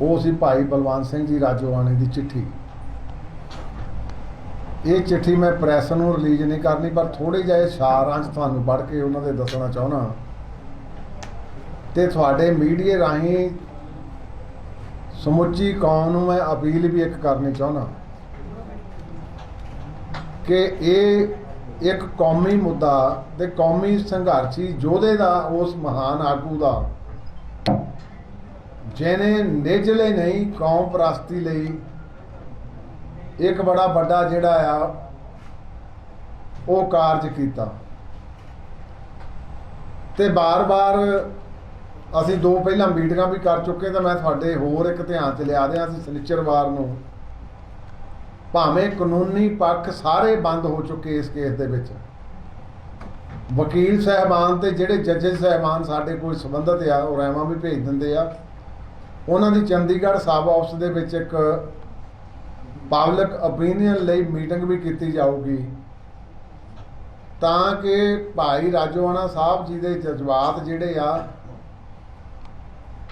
ਉਹ ਸੀ ਭਾਈ ਬਲਵੰਤ ਸਿੰਘ ਜੀ ਰਾਜੋਆਣੇ ਦੀ ਚਿੱਠੀ। ਇਹ ਚਿੱਠੀ ਮੈਂ ਪ੍ਰੈਸ ਨੂੰ ਰਿਲੀਜ਼ ਨਹੀਂ ਕਰਨੀ, ਪਰ ਥੋੜੇ ਜਿਹੇ ਸਾਰਾਂਸ਼ ਤੁਹਾਨੂੰ ਪੜ੍ਹ ਕੇ ਉਹਨਾਂ ਦੇ ਦੱਸਣਾ ਚਾਹਣਾ ਤੇ ਤੁਹਾਡੇ ਮੀਡੀਆ ਰਾਹੀਂ ਸਮੁੱਚੀ ਕੌਮ ਨੂੰ ਮੈਂ ਅਪੀਲ ਵੀ ਇੱਕ ਕਰਨੀ ਚਾਹਣਾ ਕਿ ਇਹ ਇੱਕ ਕੌਮੀ ਮੁੱਦਾ ਤੇ ਕੌਮੀ ਸੰਘਰਸ਼ੀ ਯੋਧੇ ਦਾ, ਉਸ ਮਹਾਨ ਆਗੂ ਦਾ ਜਿਹਨੇ ਨਿਜਲੇ ਨਹੀਂ, ਕੌਮ ਪ੍ਰਸਤੀ ਲਈ ਇੱਕ ਬੜਾ ਵੱਡਾ ਜਿਹੜਾ ਆ, ਉਹ ਕਾਰਜ ਕੀਤਾ। ਤੇ ਬਾਰ-ਬਾਰ ਅਸੀਂ ਦੋ ਪਹਿਲਾਂ ਮੀਟਿੰਗਾਂ ਵੀ ਕਰ ਚੁੱਕੇ ਤਾਂ ਮੈਂ ਤੁਹਾਡੇ ਹੋਰ ਇੱਕ ਧਿਆਨ 'ਚ ਲਿਆ ਦਿਆਂ ਅਸੀਂ ਸਨਿਚਰਵਾਰ ਨੂੰ। ਭਾਵੇਂ ਕਾਨੂੰਨੀ ਪੱਖ ਸਾਰੇ ਬੰਦ ਹੋ ਚੁੱਕੇ ਇਸ ਕੇਸ ਦੇ ਵਿੱਚ। ਵਕੀਲ ਸਹਿਬਾਨ ਤੇ ਜਿਹੜੇ ਜੱਜ ਸਹਿਬਾਨ ਸਾਡੇ ਕੋਈ ਸੰਬੰਧਿਤ ਆ, ਉਹ ਰਾਇਮਾਂ ਵੀ ਭੇਜ ਦਿੰਦੇ ਆ। ਉਹਨਾਂ ਦੀ ਚੰਡੀਗੜ੍ਹ ਸਬ ਆਫਿਸ ਦੇ ਵਿੱਚ ਇੱਕ ਪਬਲਿਕ ਓਪੀਨੀਅਨ ਲਈ ਮੀਟਿੰਗ ਵੀ ਕੀਤੀ ਜਾਊਗੀ। ਤਾਂ ਕਿ ਭਾਈ ਰਾਜੋਆਣਾ ਸਾਹਿਬ ਜੀ ਦੇ ਜਜ਼ਬਾਤ ਜਿਹੜੇ ਆ,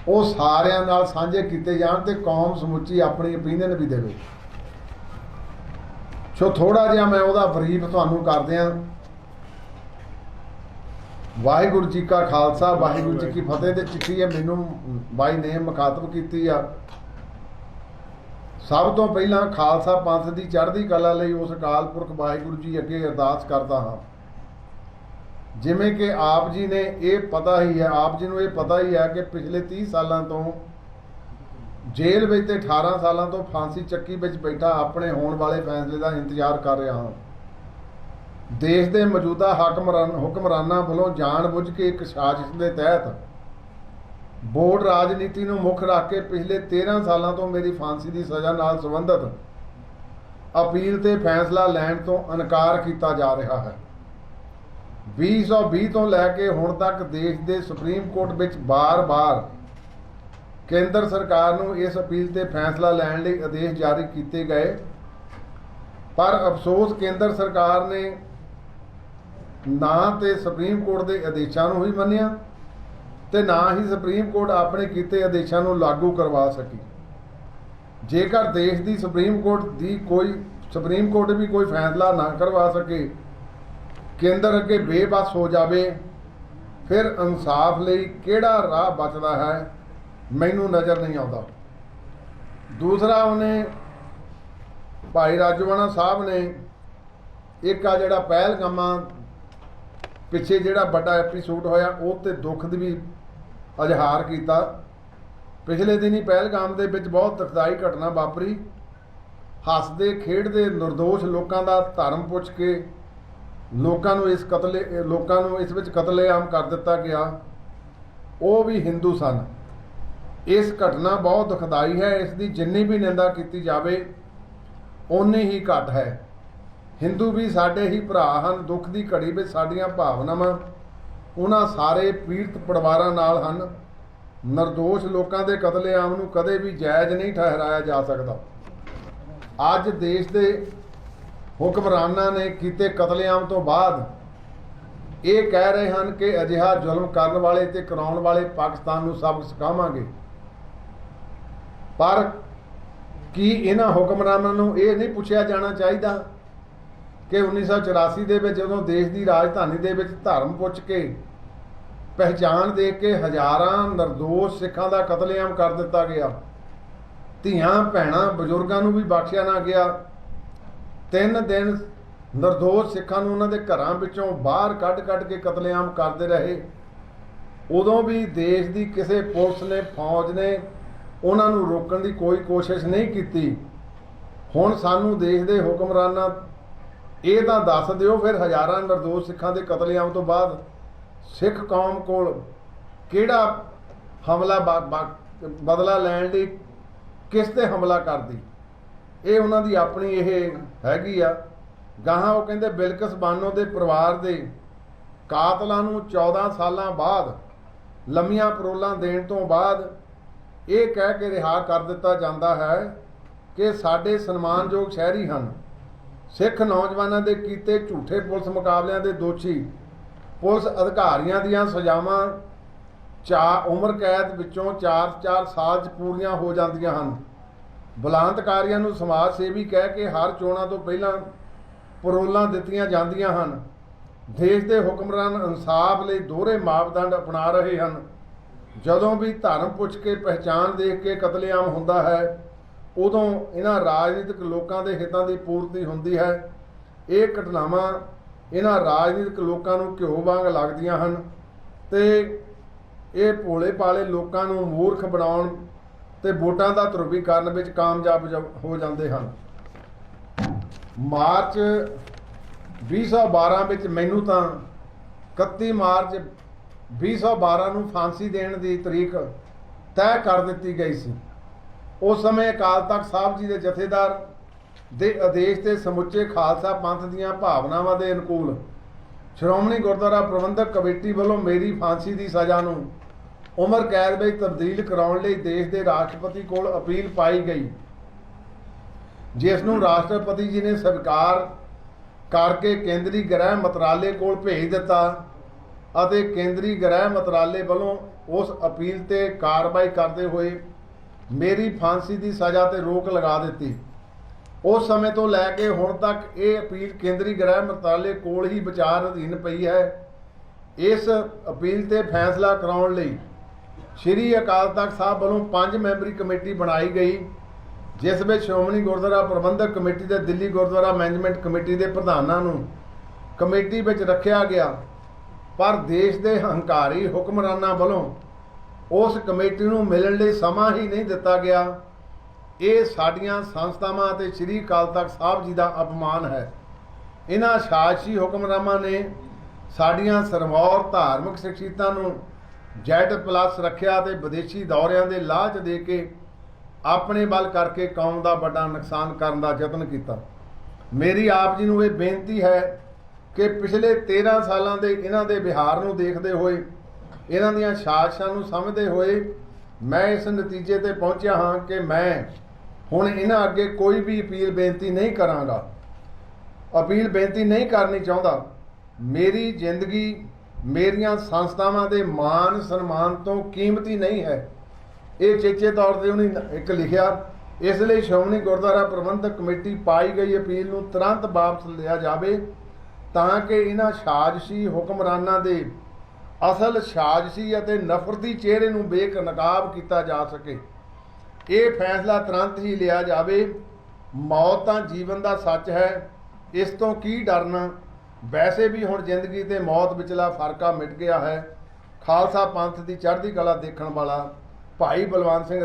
ਉਹ ਸਾਰਿਆਂ ਨਾਲ ਸਾਂਝੇ ਕੀਤੇ ਜਾਣ ਤੇ ਕੌਮ ਸਮੁੱਚੀ ਆਪਣੀ ਓਪੀਨੀਅਨ ਵੀ ਦੇਵੇ। ਸੋ ਥੋੜਾ ਜਿਹਾ ਮੈਂ ਉਹਦਾ ਬਰੀਫ ਤੁਹਾਨੂੰ ਕਰ ਦਿਆਂ। ਵਾਹਿਗੁਰੂ ਜੀ ਕਾ ਖਾਲਸਾ ਵਾਹਿਗੁਰੂ ਜੀ ਕੀ ਫਤਿਹ। ਦੇ ਚਿੱਠੀ ਹੈ ਮੈਨੂੰ ਬਾਈ ਨੇ ਮੁਖਾਤਬ ਕੀਤੀ ਆ। ਸਭ ਤੋਂ ਪਹਿਲਾਂ ਖਾਲਸਾ ਪੰਥ ਦੀ ਚੜ੍ਹਦੀ ਕਲਾ ਲਈ ਉਸ ਅਕਾਲ ਪੁਰਖ ਵਾਹਿਗੁਰੂ ਜੀ ਅੱਗੇ ਅਰਦਾਸ ਕਰਦਾ ਹਾਂ। ਜਿਵੇਂ ਕਿ ਆਪ ਜੀ ਨੇ ਇਹ ਪਤਾ ਹੀ ਹੈ ਆਪ ਜੀ ਨੂੰ ਇਹ ਪਤਾ ਹੀ ਹੈ ਕਿ ਪਿਛਲੇ 30 ਸਾਲਾਂ ਤੋਂ ਜੇਲ੍ਹ ਵਿੱਚ ਤੇ 18 ਸਾਲਾਂ ਤੋਂ ਫਾਂਸੀ ਚੱਕੀ ਵਿੱਚ ਬੈਠਾ ਆਪਣੇ ਹੋਣ ਵਾਲੇ ਫੈਸਲੇ ਦਾ ਇੰਤਜ਼ਾਰ ਕਰ ਰਿਹਾ ਹਾਂ। ਦੇਸ਼ ਦੇ ਮੌਜੂਦਾ ਹਾਕਮਰਾਨ ਹੁਕਮਰਾਨਾਂ ਵੱਲੋਂ ਜਾਣਬੁੱਝ ਕੇ ਇੱਕ ਸਾਜ਼ਿਸ਼ ਦੇ ਤਹਿਤ ਬੋਰਡ ਰਾਜਨੀਤੀ ਨੂੰ ਮੁੱਖ ਰੱਖ ਕੇ ਪਿਛਲੇ 13 ਸਾਲਾਂ ਤੋਂ ਮੇਰੀ ਫਾਂਸੀ ਦੀ ਸਜ਼ਾ ਨਾਲ ਸੰਬੰਧਿਤ ਅਪੀਲ ਤੇ ਫੈਸਲਾ ਲੈਣ ਤੋਂ ਇਨਕਾਰ ਕੀਤਾ ਜਾ ਰਿਹਾ ਹੈ। 2020 ਤੋਂ ਲੈ ਕੇ ਹੁਣ ਤੱਕ ਦੇਸ਼ ਦੇ ਸੁਪਰੀਮ ਕੋਰਟ ਵਿੱਚ ਬਾਰ-ਬਾਰ ਕੇਂਦਰ ਸਰਕਾਰ ਨੂੰ ਇਸ ਅਪੀਲ ਤੇ ਫੈਸਲਾ ਲੈਣ ਲਈ ਆਦੇਸ਼ ਜਾਰੀ ਕੀਤੇ ਗਏ। ਪਰ ਅਫਸੋਸ ਕੇਂਦਰ ਸਰਕਾਰ ਨੇ ਨਾ ਤੇ ਸੁਪਰੀਮ ਕੋਰਟ ਦੇ ਆਦੇਸ਼ਾਂ ਨੂੰ ਹੀ ਮੰਨਿਆ ਤੇ ਨਾ ਹੀ ਸੁਪਰੀਮ ਕੋਰਟ ਆਪਣੇ ਕੀਤੇ ਆਦੇਸ਼ਾਂ ਨੂੰ ਲਾਗੂ ਕਰਵਾ ਸਕੀ। ਜੇਕਰ ਦੇਸ਼ ਦੀ ਸੁਪਰੀਮ ਕੋਰਟ ਦੀ ਕੋਈ, ਸੁਪਰੀਮ ਕੋਰਟ ਵੀ ਕੋਈ ਫੈਸਲਾ ਨਾ ਕਰਵਾ ਸਕੇ, ਕੇਂਦਰ ਅੱਗੇ ਬੇਬਸ ਹੋ ਜਾਵੇ, ਫਿਰ ਇਨਸਾਫ ਲਈ ਕਿਹੜਾ ਰਾਹ ਬਚਦਾ ਹੈ, ਮੈਨੂੰ ਨਜ਼ਰ ਨਹੀਂ ਆਉਂਦਾ। ਦੂਸਰਾ ਉਹਨੇ ਭਾਈ ਰਾਜਵਾਨਾ ਸਾਹਿਬ ਨੇ ਇੱਕ ਆ ਜਿਹੜਾ ਪਹਿਲਗਾਮਾ ਪਿੱਛੇ ਜਿਹੜਾ ਵੱਡਾ ਐਪੀਸੋਡ ਹੋਇਆ, ਉਹ ਤੇ ਦੁੱਖ ਦੀ ਵੀ ਅਜ਼ਹਾਰ ਕੀਤਾ। ਪਿਛਲੇ ਦਿਨੀ ਪਹਿਲਗਾਮ ਦੇ ਵਿੱਚ ਬਹੁਤ ਦੁਖਦਾਈ ਘਟਨਾ ਵਾਪਰੀ। ਹੱਸਦੇ, ਖੇਡਦੇ નિર્ਦੋਸ਼ ਲੋਕਾਂ ਦਾ ਧਰਮ ਪੁੱਛ ਕੇ ਲੋਕਾਂ ਨੂੰ ਇਸ ਕਤਲੇ, ਲੋਕਾਂ ਨੂੰ ਇਸ ਵਿੱਚ ਕਤਲੇਆਮ ਕਰ ਦਿੱਤਾ ਗਿਆ। ਉਹ ਵੀ ਹਿੰਦੂ ਸਨ। ਇਸ ਘਟਨਾ ਬਹੁਤ ਦੁਖਦਾਈ ਹੈ। ਇਸ ਦੀ ਜਿੰਨੀ ਵੀ ਨਿੰਦਾ ਕੀਤੀ ਜਾਵੇ, ਓਨੀ ਹੀ ਘੱਟ ਹੈ। ਹਿੰਦੂ ਵੀ ਸਾਡੇ ਹੀ ਭਰਾ ਹਨ, ਦੁੱਖ ਦੀ ਘੜੀ ਵਿੱਚ ਸਾਡੀਆਂ ਭਾਵਨਾਵਾਂ ਉਹਨਾਂ ਸਾਰੇ ਪੀੜਤ ਪਰਿਵਾਰਾਂ ਨਾਲ ਹਨ। ਨਿਰਦੋਸ਼ ਲੋਕਾਂ ਦੇ ਕਤਲੇਆਮ ਨੂੰ ਕਦੇ ਵੀ ਜਾਇਜ਼ ਨਹੀਂ ਠਹਿਰਾਇਆ ਜਾ ਸਕਦਾ। ਅੱਜ ਦੇਸ਼ ਦੇ ਹੁਕਮਰਾਨਾਂ ਨੇ ਕੀਤੇ ਕਤਲੇਆਮ ਤੋਂ ਬਾਅਦ ਇਹ ਕਹਿ ਰਹੇ ਹਨ ਕਿ ਅਜਿਹਾ ਜ਼ੁਲਮ ਕਰਨ ਵਾਲੇ ਤੇ ਕਰਾਉਣ ਵਾਲੇ ਪਾਕਿਸਤਾਨ ਨੂੰ ਸਬਕ ਸਿਖਾਵਾਂਗੇ। ਪਰ ਕੀ ਇਹਨਾਂ ਹੁਕਮਰਾਨਾਂ ਨੂੰ ਇਹ ਨਹੀਂ ਪੁੱਛਿਆ ਜਾਣਾ ਚਾਹੀਦਾ ਕਿ 1984 ਦੇ ਵਿੱਚ ਜਦੋਂ ਦੇਸ਼ ਦੀ ਰਾਜਧਾਨੀ ਦੇ ਵਿੱਚ ਧਰਮ ਪੁੱਛ ਕੇ ਪਹਿਚਾਨ ਦੇ ਕੇ ਹਜ਼ਾਰਾਂ ਨਿਰਦੋਸ਼ ਸਿੱਖਾਂ ਦਾ ਕਤਲੇਆਮ ਕਰ ਦਿੱਤਾ ਗਿਆ, ਧੀਆਂ, ਭੈਣਾਂ, ਬਜ਼ੁਰਗਾਂ ਨੂੰ ਵੀ ਬਖਸ਼ਿਆ ਨਾ ਗਿਆ, ਤਿੰਨ ਦਿਨ ਨਿਰਦੋਸ਼ ਸਿੱਖਾਂ ਨੂੰ ਉਹਨਾਂ ਦੇ ਘਰਾਂ ਵਿੱਚੋਂ ਬਾਹਰ ਕੱਢ-ਕੱਢ ਕੇ ਕਤਲੇਆਮ ਕਰਦੇ ਰਹੇ। ਉਦੋਂ ਵੀ ਦੇਸ਼ ਦੀ ਕਿਸੇ ਪੁਲਿਸ ਨੇ, ਫੌਜ ਨੇ ਉਹਨਾਂ ਨੂੰ ਰੋਕਣ ਦੀ ਕੋਈ ਕੋਸ਼ਿਸ਼ ਨਹੀਂ ਕੀਤੀ। ਹੁਣ ਸਾਨੂੰ ਦੇਸ਼ ਦੇ ਹੁਕਮਰਾਨਾਂ ਇਹ ਤਾਂ ਦੱਸ ਦਿਓ ਫਿਰ ਹਜ਼ਾਰਾਂ ਨਿਰਦੋਸ਼ ਸਿੱਖਾਂ ਦੇ ਕਤਲੇਆਮ ਤੋਂ ਬਾਅਦ ਸਿੱਖ ਕੌਮ ਕੋਲ ਕਿਹੜਾ ਹਮਲਾ ਬ- ਬ- ਬਦਲਾ ਲੈਣ ਲਈ ਕਿਸ ਤੇ ਹਮਲਾ ਕਰਦੀ? ਇਹ ਉਹਨਾਂ ਦੀ ਆਪਣੀ ਇਹ ਹੈਗੀ ਆ। ਗਾਹਾਂ ਉਹ ਕਹਿੰਦੇ ਬਿਲਕਸ ਬਾਨੋ ਦੇ ਪਰਿਵਾਰ ਦੇ ਕਾਤਲਾਂ ਨੂੰ 14 ਸਾਲਾਂ ਬਾਅਦ, ਲੰਮੀਆਂ ਪਰੋਲਾਂ ਦੇਣ ਤੋਂ ਬਾਅਦ ਇਹ ਕਹਿ ਕੇ ਰਿਹਾ ਕਰ ਦਿੱਤਾ ਜਾਂਦਾ ਹੈ ਕਿ ਸਾਡੇ ਸਨਮਾਨਯੋਗ ਸ਼ਹਿਰੀ ਹਨ। ਸਿੱਖ ਨੌਜਵਾਨਾਂ ਦੇ ਕੀਤੇ ਝੂਠੇ ਪੁਲਿਸ ਮੁਕਾਬਲਿਆਂ ਦੇ ਦੋਸ਼ੀ ਪੁਲਿਸ ਅਧਿਕਾਰੀਆਂ ਦੀਆਂ ਸਜ਼ਾਵਾਂ ਚਾ ਉਮਰ ਕੈਦ ਵਿੱਚੋਂ 4-4 ਸਾਲ 'ਚ ਪੂਰੀਆਂ ਹੋ ਜਾਂਦੀਆਂ ਹਨ। ਬਲਾਂਤਕਾਰੀਆਂ ਨੂੰ ਸਮਾਜ ਸੇਵੀ ਕਹਿ ਕੇ ਹਰ ਚੋਣਾਂ ਤੋਂ ਪਹਿਲਾਂ ਪਰੋਲਾਂ ਦਿੱਤੀਆਂ ਜਾਂਦੀਆਂ ਹਨ। ਦੇਸ਼ ਦੇ ਹੁਕਮਰਾਨ ਇਨਸਾਫ ਲਈ ਦੋਹਰੇ ਮਾਪਦੰਡ ਅਪਣਾ ਰਹੇ ਹਨ। ਜਦੋਂ ਵੀ ਧਰਮ ਪੁੱਛ ਕੇ ਪਹਿਚਾਨ ਦੇਖ ਕੇ ਕਤਲੇਆਮ ਹੁੰਦਾ ਹੈ ਉਦੋਂ ਇਹਨਾਂ ਰਾਜਨੀਤਿਕ ਲੋਕਾਂ ਦੇ ਹਿੱਤਾਂ ਦੀ ਪੂਰਤੀ ਹੁੰਦੀ ਹੈ। ਇਹ ਘਟਨਾਵਾਂ ਇਹਨਾਂ ਰਾਜਨੀਤਿਕ ਲੋਕਾਂ ਨੂੰ ਘਿਓ ਵਾਂਗ ਲੱਗਦੀਆਂ ਹਨ ਤੇ ਇਹ ਭੋਲੇ ਪਾਲੇ ਲੋਕਾਂ ਨੂੰ ਮੂਰਖ ਬਣਾਉਣ ਤੇ ਵੋਟਾਂ ਦਾ ਧਰੁਵੀਕਰਨ ਵਿੱਚ ਕਾਮਯਾਬ ਜ- ਹੋ ਜਾਂਦੇ ਹਨ। ਮਾਰਚ 2012 ਵਿੱਚ ਮੈਨੂੰ ਤਾਂ 31 ਮਾਰਚ 2012 ਨੂੰ ਫਾਂਸੀ ਦੇਣ ਦੀ ਤਰੀਕ ਤੈਅ ਕਰ ਦਿੱਤੀ ਗਈ ਸੀ। ਉਸ ਸਮੇਂ ਅਕਾਲ ਤਖਤ ਸਾਹਿਬ ਜੀ ਦੇ ਜਥੇਦਾਰ ਦੇ ਆਦੇਸ਼ ਤੇ ਸਮੁੱਚੇ ਖਾਲਸਾ ਪੰਥ ਦੀਆਂ ਭਾਵਨਾਵਾਂ ਦੇ ਅਨੁਕੂਲ ਸ਼੍ਰੋਮਣੀ ਗੁਰਦੁਆਰਾ ਪ੍ਰਬੰਧਕ ਕਮੇਟੀ ਵੱਲੋਂ ਮੇਰੀ ਫਾਂਸੀ ਦੀ ਸਜ਼ਾ ਨੂੰ ਉਮਰ ਕੈਦ ਵਿੱਚ ਤਬਦੀਲ ਕਰਾਉਣ ਲਈ ਦੇਸ਼ ਦੇ ਰਾਸ਼ਟਰਪਤੀ ਕੋਲ ਅਪੀਲ ਪਾਈ ਗਈ, ਜਿਸ ਨੂੰ ਰਾਸ਼ਟਰਪਤੀ ਜੀ ਨੇ ਸਵੀਕਾਰ ਕਰਕੇ ਕੇਂਦਰੀ ਗ੍ਰਹਿ ਮੰਤਰਾਲੇ ਕੋਲ ਭੇਜ ਦਿੱਤਾ ਅਤੇ ਕੇਂਦਰੀ ਗ੍ਰਹਿ ਮੰਤਰਾਲੇ ਵੱਲੋਂ ਉਸ ਅਪੀਲ ਤੇ ਕਾਰਵਾਈ ਕਰਦੇ ਹੋਏ ਮੇਰੀ ਫਾਂਸੀ ਦੀ ਸਜ਼ਾ ਤੇ ਰੋਕ ਲਗਾ ਦਿੱਤੀ। ਉਸ ਸਮੇਂ ਤੋਂ ਲੈ ਕੇ ਹੁਣ ਤੱਕ ਇਹ ਅਪੀਲ ਕੇਂਦਰੀ ਗ੍ਰਹਿ ਮੰਤਰਾਲੇ ਕੋਲ ਹੀ ਵਿਚਾਰ ਅਧੀਨ ਪਈ ਹੈ। ਇਸ ਅਪੀਲ ਤੇ ਫੈਸਲਾ ਕਰਾਉਣ ਲਈ ਸ਼੍ਰੀ ਅਕਾਲ ਤਖਤ ਸਾਹਿਬ ਵੱਲੋਂ ਪੰਜ ਮੈਂਬਰੀ ਕਮੇਟੀ ਬਣਾਈ ਗਈ, ਜਿਸ ਵਿੱਚ ਸ਼੍ਰੋਮਣੀ ਗੁਰਦੁਆਰਾ ਪ੍ਰਬੰਧਕ ਕਮੇਟੀ ਤੇ ਦਿੱਲੀ ਗੁਰਦੁਆਰਾ ਮੈਨੇਜਮੈਂਟ ਕਮੇਟੀ ਦੇ ਪ੍ਰਧਾਨਾਂ ਨੂੰ ਕਮੇਟੀ ਵਿੱਚ ਰੱਖਿਆ ਗਿਆ। ਪਰ ਦੇਸ਼ ਦੇ ਹੰਕਾਰੀ ਹੁਕਮਰਾਨਾਂ ਵੱਲੋਂ ਉਸ ਕਮੇਟੀ ਨੂੰ ਮਿਲਣ ਲਈ ਸਮਾਂ ਹੀ ਨਹੀਂ ਦਿੱਤਾ ਗਿਆ। ਇਹ ਸਾਡੀਆਂ ਸੰਸਥਾਵਾਂ ਅਤੇ ਸ੍ਰੀ ਅਕਾਲ ਤਖਤ ਸਾਹਿਬ ਜੀ ਦਾ ਅਪਮਾਨ ਹੈ। ਇਹਨਾਂ ਸ਼ਾਸਕੀ ਹੁਕਮਰਾਨਾਂ ਨੇ ਸਾਡੀਆਂ ਸਰਮੌਰ ਧਾਰਮਿਕ ਸ਼ਖਸੀਅਤਾਂ ਨੂੰ ਜੈਟ ਪਲੱਸ ਰੱਖਿਆ ਤੇ ਵਿਦੇਸ਼ੀ ਦੌਰਿਆਂ ਦੇ ਲਾਲਚ ਦੇ ਕੇ ਆਪਣੇ ਵੱਲ ਕਰਕੇ ਕੌਮ ਦਾ ਵੱਡਾ ਨੁਕਸਾਨ ਕਰਨ ਦਾ ਯਤਨ ਕੀਤਾ। ਮੇਰੀ ਆਪ ਜੀ ਨੂੰ ਇਹ ਬੇਨਤੀ ਹੈ ਕਿ ਪਿਛਲੇ 13 ਸਾਲਾਂ ਦੇ ਇਹਨਾਂ ਦੇ ਵਿਹਾਰ ਨੂੰ ਦੇਖਦੇ ਹੋਏ ਇਹਨਾਂ ਦੀਆਂ ਸਾਜ਼ਿਸ਼ਾਂ ਨੂੰ ਸਮਝਦੇ ਹੋਏ ਮੈਂ ਇਸ ਨਤੀਜੇ ਤੇ ਪਹੁੰਚਿਆ ਹਾਂ ਕਿ ਮੈਂ ਹੁਣ ਇਹਨਾਂ ਅੱਗੇ ਕੋਈ ਵੀ ਅਪੀਲ ਬੇਨਤੀ ਨਹੀਂ ਕਰਾਂਗਾ। ਅਪੀਲ ਬੇਨਤੀ ਨਹੀਂ ਕਰਨੀ ਚਾਹੁੰਦਾ। ਮੇਰੀ ਜ਼ਿੰਦਗੀ, ਮੇਰੀਆਂ ਸੰਸਥਾਵਾਂ ਦੇ ਮਾਨ ਸਨਮਾਨ ਤੋਂ ਕੀਮਤੀ ਨਹੀਂ ਹੈ। ਇਹ ਚੇਚੇ ਤੌਰ ਤੇ ਉਹਨੇ ਇੱਕ ਲਿਖਿਆ, ਇਸ ਲਈ ਸ਼੍ਰੋਮਣੀ ਗੁਰਦੁਆਰਾ ਪ੍ਰਬੰਧਕ ਕਮੇਟੀ ਪਾਈ ਗਈ ਅਪੀਲ ਨੂੰ ਤੁਰੰਤ ਵਾਪਸ ਲਿਆ ਜਾਵੇ ਤਾਂ ਕਿ ਇਹਨਾਂ ਸਾਜ਼ਿਸ਼ੀ ਹੁਕਮਰਾਨਾਂ ਦੇ ਅਸਲ ਸਾਜ਼ਿਸ਼ੀ ਅਤੇ ਨਫ਼ਰਤੀ ਚਿਹਰੇ ਨੂੰ ਬੇਕਨਕਾਬ ਕੀਤਾ ਜਾ ਸਕੇ। ਇਹ ਫੈਸਲਾ ਤੁਰੰਤ ਹੀ ਲਿਆ ਜਾਵੇ, ਮੌਤ ਤਾਂ ਜੀਵਨ ਦਾ ਸੱਚ ਹੈ, ਇਸ ਤੋਂ ਕੀ ਡਰਨਾ? ਵੈਸੇ ਵੀ ਹੁਣ ਜ਼ਿੰਦਗੀ ਤੇ ਮੌਤ ਵਿਚਲਾ ਫਰਕਾ ਮਿਟ ਗਿਆ ਹੈ। ਖਾਲਸਾ ਪੰਥ ਦੀ ਚੜ੍ਹਦੀ ਕਲਾ ਦੇਖਣ ਵਾਲਾ ਭਾਈ ਬਲਵੰਤ ਸਿੰਘ